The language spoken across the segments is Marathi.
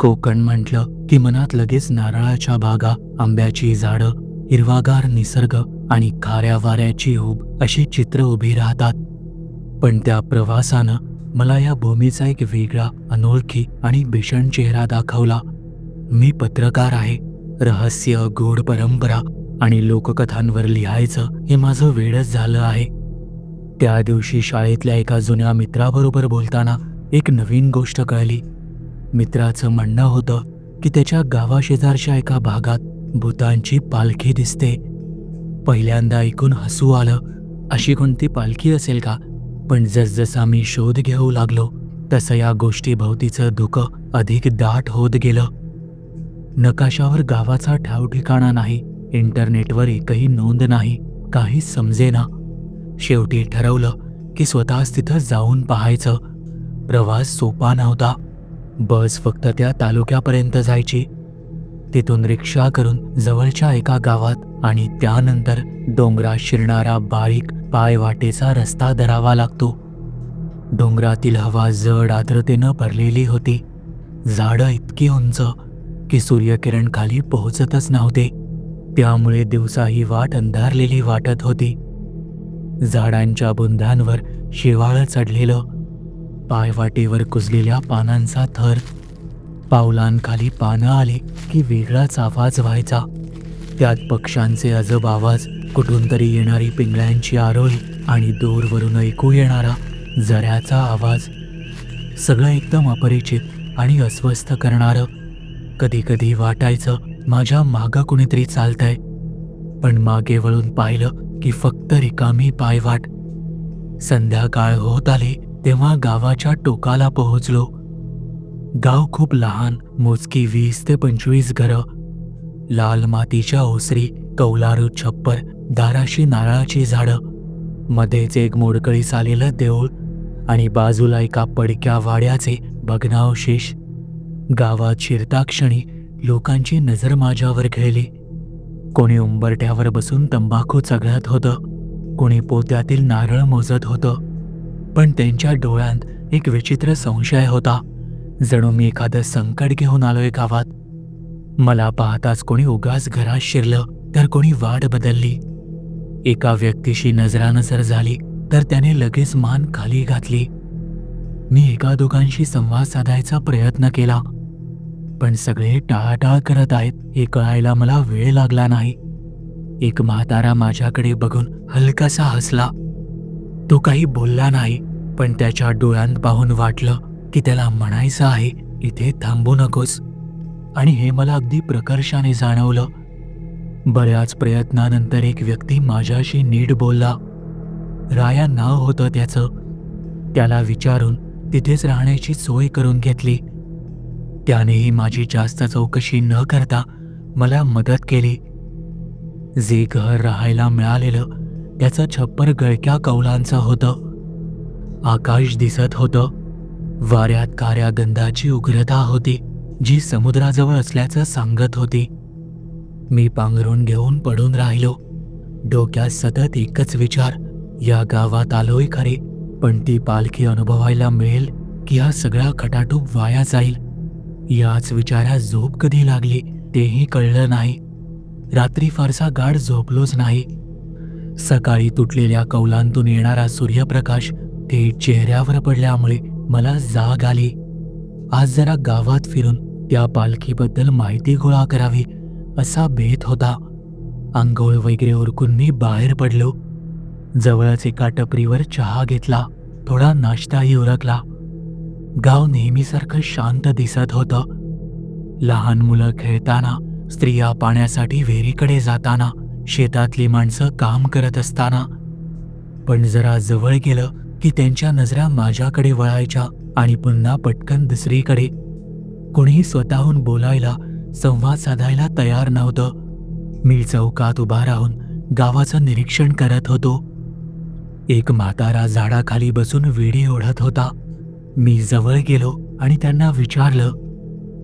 कोकण म्हटलं की मनात लगेच नारळाच्या बागा आंब्याची झाडं हिरवागार निसर्ग आणि खाऱ्या वाऱ्याची ऊब अशी चित्र उभी राहतात. पण त्या प्रवासानं मला या भूमीचा एक वेगळा अनोळखी आणि भीषण चेहरा दाखवला. मी पत्रकार आहे रहस्य गोड परंपरा आणि लोककथांवर लिहायचं हे माझं वेडच झालं आहे. त्या दिवशी शाळेतल्या एका जुन्या मित्राबरोबर बोलताना एक नवीन गोष्ट कळली. मित्राचं म्हणणं होतं की त्याच्या गावाशेजारच्या एका भागात भूतांची पालखी दिसते. पहिल्यांदा ऐकून हसू आलं अशी कोणती पालखी असेल का? पण जसजसा मी शोध घेऊ लागलो तसं या गोष्टीभोवतीचं धुकं अधिक दाट होत गेलं. नकाशावर गावाचा ठाव ठिकाणा नाही इंटरनेटवर एकही नोंद नाही काहीच समजेना. शेवटी ठरवलं की स्वतःच तिथं जाऊन पाहायचं. प्रवास सोपा नव्हता. बस फक्त त्या तालुक्यापर्यंत जायची. तिथून रिक्षा करून जवळच्या एका गावात आणि त्यानंतर डोंगरात शिरणारा बारीक पायवाटेचा रस्ता धरावा लागतो. डोंगरातील हवा जड आर्द्रतेनं भरलेली होती. झाडं इतकी उंच की सूर्यकिरण खाली पोहोचतच नव्हते. त्यामुळे दिवसा ही वाट अंधारलेली वाटत होती. झाडांच्या बुंधांवर शेवाळं चढलेलं पायवाटेवर कुजलेल्या पानांचा थर. पावलांखाली पानं आली की वेगळाच आवाज व्हायचा. त्यात पक्ष्यांचे अजब आवाज कुठून तरी येणारी पिंगळ्यांची आरोळी आणि दूरवरून ऐकू येणारा जऱ्याचा आवाज. सगळं एकदम अपरिचित आणि अस्वस्थ करणारं. कधी कधी वाटायचं माझ्या मागं कुणीतरी चालतंय. पण मागे वळून पाहिलं की फक्त रिकामी पायवाट. संध्याकाळ होत आली तेव्हा गावाच्या टोकाला पोहोचलो. गाव खूप लहान मोजकी वीस ते पंचवीस घरं. लाल मातीच्या ओसरी कौलारू छप्पर दाराशी नारळाची झाडं. मध्येच एक मोडकळीस आलेलं देऊळ आणि बाजूला एका पडक्या वाड्याचे भग्नावशेष गावात शिरताक्षणी लोकांची नजर माझ्यावर खेळली. कोणी उंबरट्यावर बसून तंबाखू चघळत होतं. कोणी पोत्यातील नारळ मोजत होतं. पण त्यांच्या डोळ्यांत एक विचित्र संशय होता. जणू मी एखादं संकट घेऊन आलोय गावात. मला पाहताच कोणी उगाच घरात शिरलं तर कोणी वाट बदलली. एका व्यक्तीशी नजरानजर झाली तर त्याने लगेच मान खाली घातली. मी एका दोघांशी संवाद साधायचा प्रयत्न केला. पण सगळे टाळाटाळ करत आहेत हे कळायला मला वेळ लागला नाही. एक म्हातारा माझ्याकडे बघून हलकासा हसला. तो काही बोलला नाही पण त्याच्या डोळ्यांत पाहून वाटलं की त्याला म्हणायचं आहे इथे थांबू नकोस. आणि हे मला अगदी प्रकर्षाने जाणवलं. बऱ्याच प्रयत्नानंतर एक व्यक्ती माझ्याशी नीट बोलला. राया नाव होतं त्याचं. त्याला विचारून तिथेच राहण्याची सोय करून घेतली. त्यानेही माझी जास्त चौकशी न करता मला मदत केली. जे घर राहायला मिळालेलं त्याचं छप्पर गळक्या कौलांचं होतं. आकाश दिसत होतं. वाऱ्यात काऱ्या गंधाची उग्रता होती जी समुद्राजवळ असल्याचं सांगत होती. मी पांघरून घेऊन पडून राहिलो. डोक्यात सतत एकच विचार या गावात आलोय खरे पण ती पालखी अनुभवायला मिळेल की हा सगळा खटाटूप वाया जाईल. याच विचारात झोप कधी लागली तेही कळलं नाही. रात्री फारसा गाढ झोपलोच नाही. सकाळी तुटलेल्या कौलांतून येणारा सूर्यप्रकाश थेट चेहऱ्यावर पडल्यामुळे मला जाग आली. आज जरा गावात फिरून त्या पालखीबद्दल माहिती गोळा करावी असा बेत होता. आंघोळ वगैरे उरकून मी बाहेर पडलो. जवळच एका टपरीवर चहा घेतला थोडा नाश्ताही उरकला. गाव नेहमीसारखं शांत दिसत होतं. लहान मुलं खेळताना स्त्रिया पाण्यासाठी विहिरीकडे जाताना शेतातली माणसं काम करत असताना. पण जरा जवळ गेलं की त्यांच्या नजरा माझ्याकडे वळायच्या आणि पुन्हा पटकन दुसरीकडे. कोणीही स्वतःहून बोलायला संवाद साधायला तयार नव्हतं. मी चौकात उभा राहून गावाचं निरीक्षण करत होतो. एक म्हातारा झाडाखाली बसून विडी ओढत होता. मी जवळ गेलो आणि त्यांना विचारलं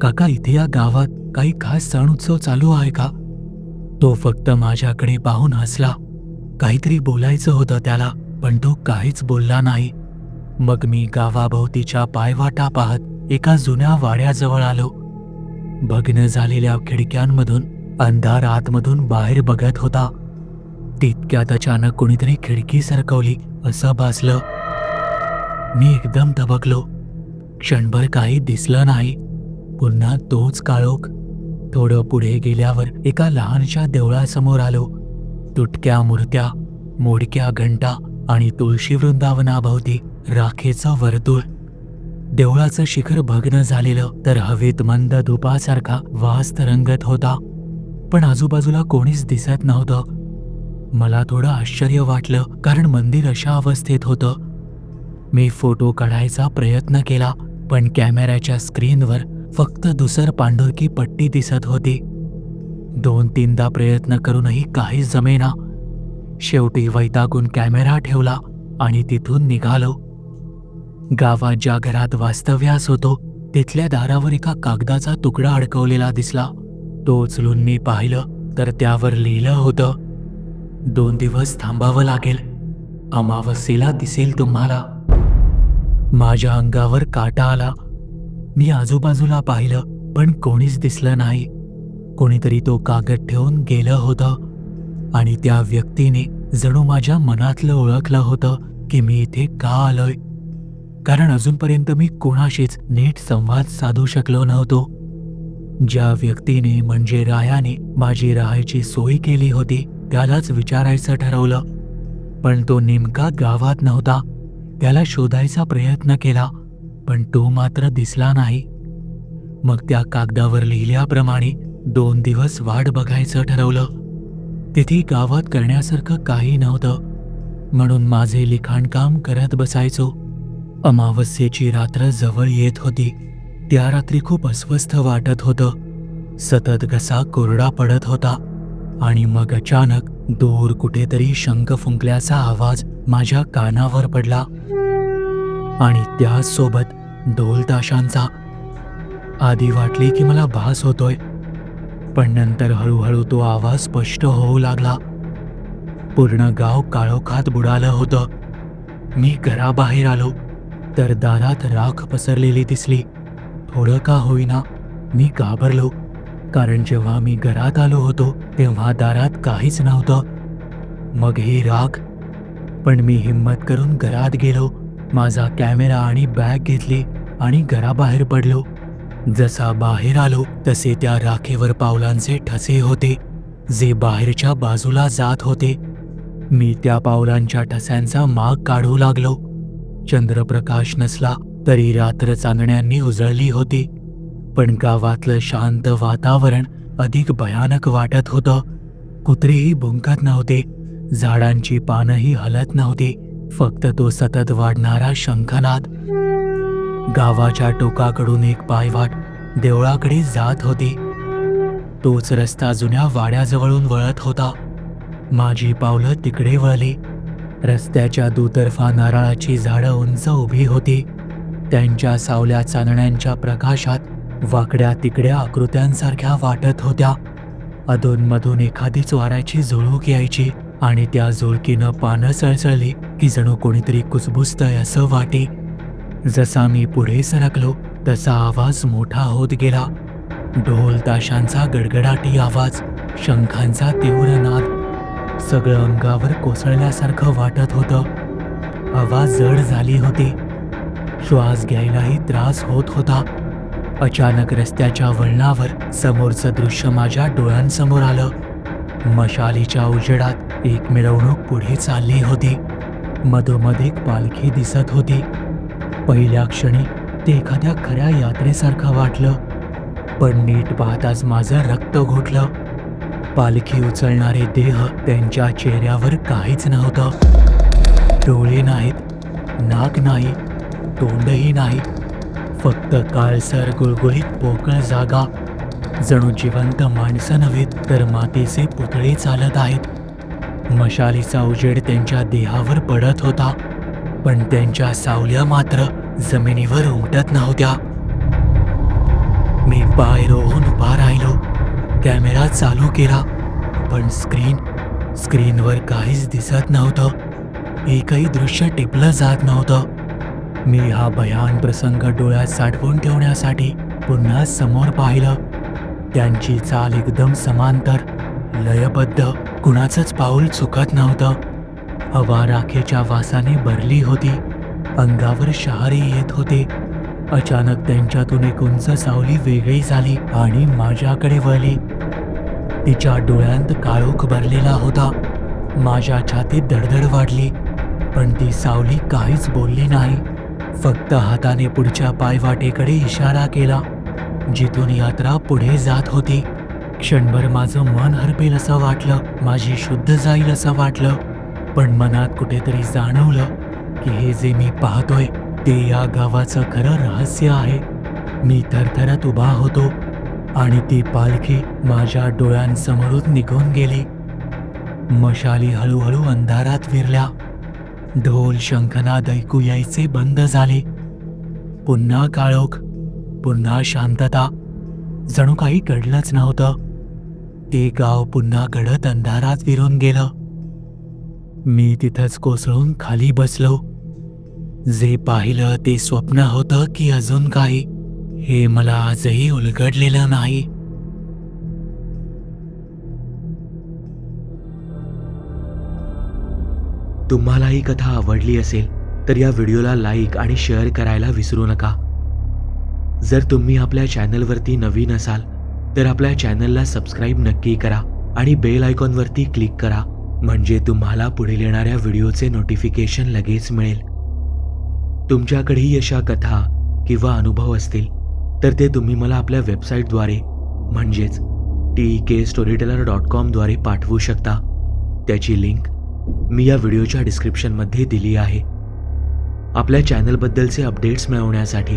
काका इथे या गावात काही खास सण उत्सव चालू आहे का? तो फक्त माझ्याकडे पाहून हसला. काहीतरी बोलायचं होतं त्याला पण तो काहीच बोलला नाही. मग मी गावाभोवतीच्या पायवाटा पाहत एका जुन्या वाड्याजवळ आलो. भग्न झालेल्या खिडक्यांमधून अंधार आतमधून बाहेर बघत होता. तितक्यात अचानक कोणीतरी खिडकी सरकवली असं भासलं. मी एकदम दबकलो. क्षणभर काही दिसलं नाही. पुन्हा तोच काळोख. थोडं पुढे गेल्यावर एका लहानशा देवळासमोर आलो. तुटक्या मूर्त्या मोडक्या घंटा आणि तुळशी वृंदावनाभोवती राखेचं वर्तुळ. देवळाचं शिखर भग्न झालेलं तर हवेत मंद धुपासारखा वास तरंगत होता. पण आजूबाजूला कोणीच दिसत नव्हतं. मला थोडं आश्चर्य वाटलं कारण मंदिर अशा अवस्थेत होतं. मी फोटो काढायचा प्रयत्न केला पण कॅमेऱ्याच्या स्क्रीनवर फक्त दुसर पांढुरकी पट्टी दिसत होती. दोन तीनदा प्रयत्न करूनही काहीच जमेना. शेवटी वैतागून कॅमेरा ठेवला आणि तिथून निघालो. गावात ज्या घरात वास्तव्यास होतो तिथल्या दारावर एका कागदाचा तुकडा अडकवलेला दिसला. तो उचलून मी पाहिलं तर त्यावर लिहिलं होतं दोन दिवस थांबावं लागेल. अमावस्येला दिसेल तुम्हाला. माझ्या अंगावर काटा आला. मी आजूबाजूला पाहिलं पण कोणीच दिसलं नाही. कोणीतरी तो कागद ठेवून गेलं होतं. आणि त्या व्यक्तीने जणू माझ्या मनातलं ओळखलं होतं की मी इथे का आलोय. कारण अजूनपर्यंत मी कोणाशीच नीट संवाद साधू शकलो नव्हतो. ज्या व्यक्तीने म्हणजे रायाने माझी राहायची सोय केली होती त्यालाच विचारायचं ठरवलं. पण तो नेमका गावात नव्हता. त्याला शोधायचा प्रयत्न केला. पण तो मात्र दिसला नाही. मग त्या कागदावर लिहिल्याप्रमाणे दोन दिवस वाट बघायचं ठरवलं. तिथे गावात करण्यासारखं काही नव्हतं. म्हणून माझे लिखाणकाम करत बसायचो. अमावस्येची रात्र जवळ येत होती. त्या रात्री खूप अस्वस्थ वाटत होतं. सतत घसा कोरडा पडत होता. आणि मग अचानक दूर कुठेतरी शंख फुंकल्याचा आवाज माझ्या कानावर पडला. आणि त्याचसोबत ढोलताशांचा. आधी वाटली की मला भास होतोय पण नंतर हळूहळू तो आवाज स्पष्ट होऊ लागला. पूर्ण गाव काळोखात बुडालं होतं. मी घराबाहेर आलो तर दारात राख पसरलेली दिसली. थोडं का होईना मी घाबरलो कारण जेव्हा मी घरात आलो होतो तेव्हा दारात काहीच नव्हतं. मग ही राख पण मी हिंमत करून घरात गेलो. माझा कॅमेरा आणि बॅग घेतली आणि घराबाहेर पडलो. जसा बाहेर आलो तसे त्या राखेवर पावलांचे ठसे होते जे बाहेरच्या बाजूला जात होते. मी त्या पावलांच्या ठस्यांचा माग काढू लागलो. चंद्रप्रकाश नसला तरी रात्र चांदण्यांनी उजळली होती. पण गावातलं शांत वातावरण अधिक भयानक वाटत होतं. कुत्रेही भुंकत नव्हते झाडांची पानंही हलत नव्हती. फक्त तो सतत वाढणारा शंखनाद. गावाच्या टोकाकडून एक पायवाट देवळाकडे जात होती. तोच रस्ता जुन्या वाड्याजवळून वळत होता. माझी पावलं तिकडे वळली. रस्त्याच्या दुतर्फा नारळाची झाडं उंच उभी होती. त्यांच्या सावल्या चांदण्यांच्या प्रकाशात वाकड्या तिकड्या आकृत्यांसारख्या वाटत होत्या. अधूनमधून एखादीच वाऱ्याची झुळूक यायची. आणि त्या झुळकीनं पानं सळसळली की जणू कोणीतरी कुसबुसतंय असं वाटे. जसा मी पुढे सरकलो तसा आवाज मोठा होत गेला. ढोल ताशांचा गडगडाटी आवाज शंखांचा तीव्र नाद. सगळं अंगावर कोसळल्यासारखं वाटत होतं. हवा जड झाली होती. श्वास घ्यायलाही त्रास होत होता. अचानक रस्त्याच्या वळणावर समोरचं दृश्य माझ्या डोळ्यांसमोर आलं. मशालीच्या उजेडात एक मिरवणूक पुढे चालली होती. मधोमध एक पालखी दिसत होती. पहिल्या क्षणी ते एखाद्या खऱ्या यात्रेसारखं वाटलं. पण नीट पाहताच माझं रक्त घोटलं. पालखी उचलणारे देह त्यांच्या चेहऱ्यावर काहीच नव्हतं. डोळे नाहीत नाक नाही तोंडही नाही. फक्त काळसर गुळगुळीत पोकळ जागा. जणू जिवंत माणसं नव्हेत तर मातीचे पुतळे चालत आहेत. मशालीचा उजेड त्यांच्या देहावर पडत होता पण त्यांच्या सावल्या मात्र जमिनीवर उमटत नव्हत्या. मी पाय रोवून उभा राहिलो कॅमेरा चालू केला पण स्क्रीन स्क्रीनवर काहीच दिसत नव्हतं. एकही दृश्य टिपलं जात नव्हतं. मी हा भयान प्रसंग डोळ्यात साठवून ठेवण्यासाठी पुन्हा समोर पाहिलं. त्यांची चाल एकदम समांतर लयबद्ध. कुणाचंच पाऊल चुकत नव्हतं. हवा राखेच्या वासाने भरली होती. अंगावर शहारे येत होते. अचानक त्यांच्यातून एक उंच सावली वेगळी झाली आणि माझ्याकडे वळली. तिच्या डोळ्यांत काळोख भरलेला होता. माझ्या छातीत धडधड वाढली. पण ती सावली काहीच बोलली नाही. फक्त हाताने पुढच्या पायवाटेकडे इशारा केला. जिथून यात्रा पुढे जात होती. क्षणभर माझं मन हरपेल असं वाटलं माझी शुद्ध जाईल असं वाटलं. पण मनात कुठेतरी जाणवलं की हे जे मी पाहतोय ते या गावाचं खरं रहस्य आहे. मी थरथरत उभा होतो आणि ती पालखी माझ्या डोळ्यांसमोरून निघून गेली. मशाली हळूहळू अंधारात विरल्या. ढोल शंखनाद ऐकू यायचे बंद झाले. पुन्हा काळोख पुन्हा शांतता. जणू काही घडलंच नव्हतं. ते गाव पुन्हा घडत अंधारात विरून गेलं. मी तिथंच कोसळून खाली बसलो. जे पाहिलं ते स्वप्न होतं की अजून काही. हे मला आजही उलगडलेलं नाही. तुम्हाला ही कथा आवडली असेल तर या व्हिडिओला लाईक आणि शेअर करायला विसरू नका. जर तुम्ही आपल्या चॅनलवरती नवीन असाल तर आपल्या चॅनलला सबस्क्राईब नक्की करा आणि बेल आयकॉनवरती क्लिक करा म्हणजे तुम्हाला पुढील येणाऱ्या व्हिडिओचे नोटिफिकेशन लगेच मिळेल. तुमच्याकडेही अशा कथा किंवा अनुभव असतील तर ते तुम्ही मला आपल्या वेबसाईटद्वारे म्हणजेच टी के स्टोरीटेलर डॉट कॉमद्वारे पाठवू शकता. त्याची लिंक मी या व्हिडिओच्या डिस्क्रिप्शनमध्ये दिली आहे. आपल्या चॅनलबद्दलचे अपडेट्स मिळवण्यासाठी